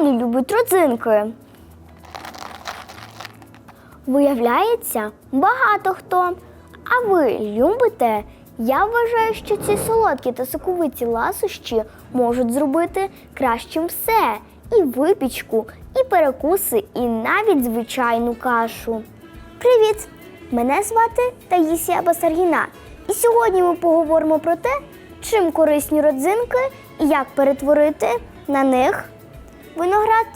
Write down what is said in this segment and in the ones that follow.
Не любить родзинки? Виявляється, багато хто. А ви любите? Я вважаю, що ці солодкі та соковиті ласощі можуть зробити кращим все: і випічку, і перекуси, і навіть звичайну кашу. Привіт! Мене звати Таїсія Басаргіна. І сьогодні ми поговоримо про те, чим корисні родзинки і як перетворити на них виноград.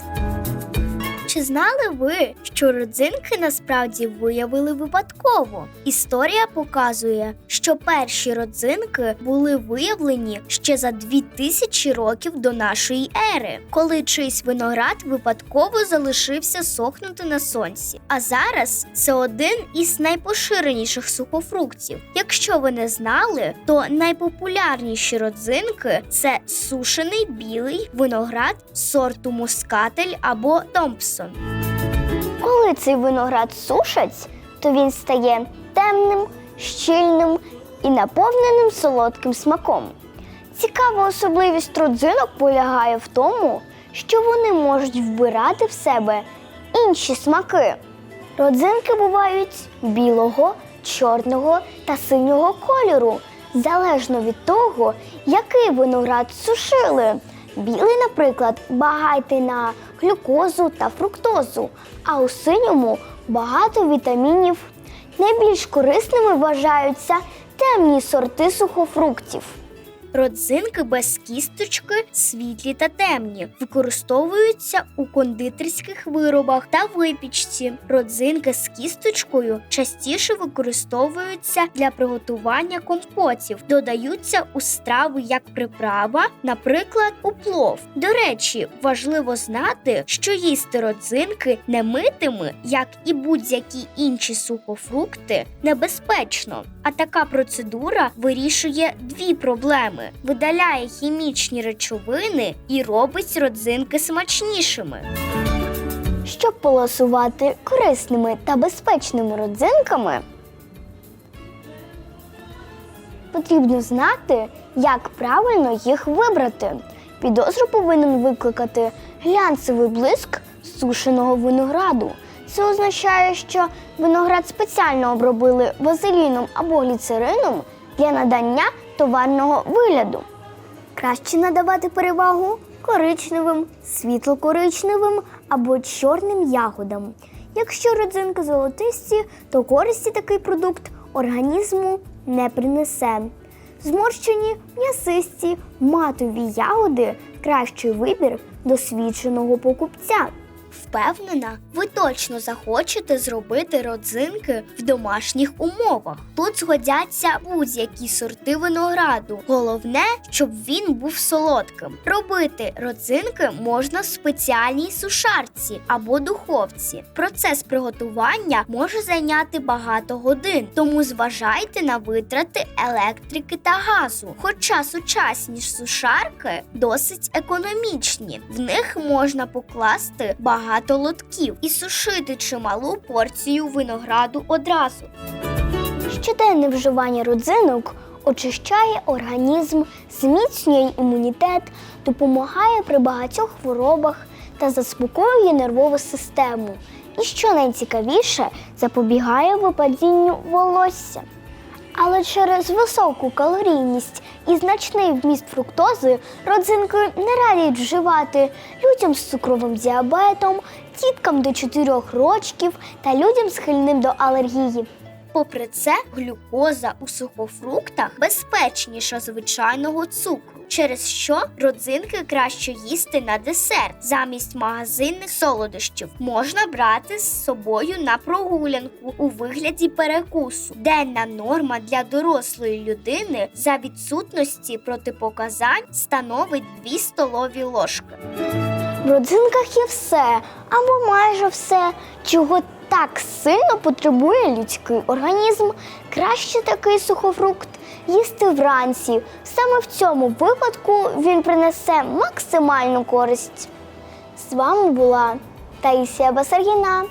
Чи знали ви, що родзинки насправді виявили випадково? Історія показує, що перші родзинки були виявлені ще за 2000 років до нашої ери, коли чийсь виноград випадково залишився сохнути на сонці. А зараз це один із найпоширеніших сухофруктів. Якщо ви не знали, то найпопулярніші родзинки це сушений білий виноград сорту мускатель або Томпсон. Коли цей виноград сушать, то він стає темним, щільним і наповненим солодким смаком. Цікава особливість родзинок полягає в тому, що вони можуть вбирати в себе інші смаки. Родзинки бувають білого, чорного та синього кольору, залежно від того, який виноград сушили. Білий, наприклад, багатий на глюкозу та фруктозу, а у синьому багато вітамінів. Найбільш корисними вважаються темні сорти сухофруктів. Родзинки без кісточки, світлі та темні, використовуються у кондитерських виробах та випічці. Родзинки з кісточкою частіше використовуються для приготування компотів, додаються у страви як приправа, наприклад, у плов. До речі, важливо знати, що їсти родзинки немитими, як і будь-які інші сухофрукти, небезпечно. А така процедура вирішує дві проблеми: видаляє хімічні речовини і робить родзинки смачнішими. Щоб полосувати корисними та безпечними родзинками, потрібно знати, як правильно їх вибрати. Підозру повинен викликати глянцевий блиск сушеного винограду. Це означає, що виноград спеціально обробили вазеліном або гліцерином для надання товарного вигляду. Краще надавати перевагу коричневим, світло-коричневим або чорним ягодам. Якщо родзинки золотисті, то користі такий продукт організму не принесе. Зморщені, м'ясисті, матові ягоди кращий вибір досвідченого покупця. Впевнена, ви точно захочете зробити родзинки в домашніх умовах. Тут згодяться будь-які сорти винограду. Головне, щоб він був солодким. Робити родзинки можна в спеціальній сушарці або духовці. Процес приготування може зайняти багато годин, тому зважайте на витрати електрики та газу. Хоча сучасні сушарки досить економічні, в них можна покласти багато лотків і сушити чималу порцію винограду одразу. Щоденне вживання родзинок очищає організм, зміцнює імунітет, допомагає при багатьох хворобах та заспокоює нервову систему. І що найцікавіше, запобігає випадінню волосся. Але через високу калорійність і значний вміст фруктози родзинки не радять вживати людям з цукровим діабетом, діткам до 4 років та людям схильним до алергії. Попри це, глюкоза у сухофруктах безпечніша звичайного цукру, через що родзинки краще їсти на десерт замість магазинних солодощів. Можна брати з собою на прогулянку у вигляді перекусу. Денна норма для дорослої людини за відсутності протипоказань становить 2 столові ложки. В родзинках є все або майже все, чого так сильно потребує людський організм. Краще такий сухофрукт їсти вранці. Саме в цьому випадку він принесе максимальну користь. З вами була Таїсія Басаргіна.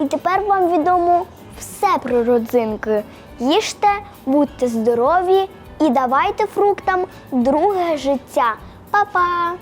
І тепер вам відомо все про родзинки. Їжте, будьте здорові і давайте фруктам друге життя. Па-па!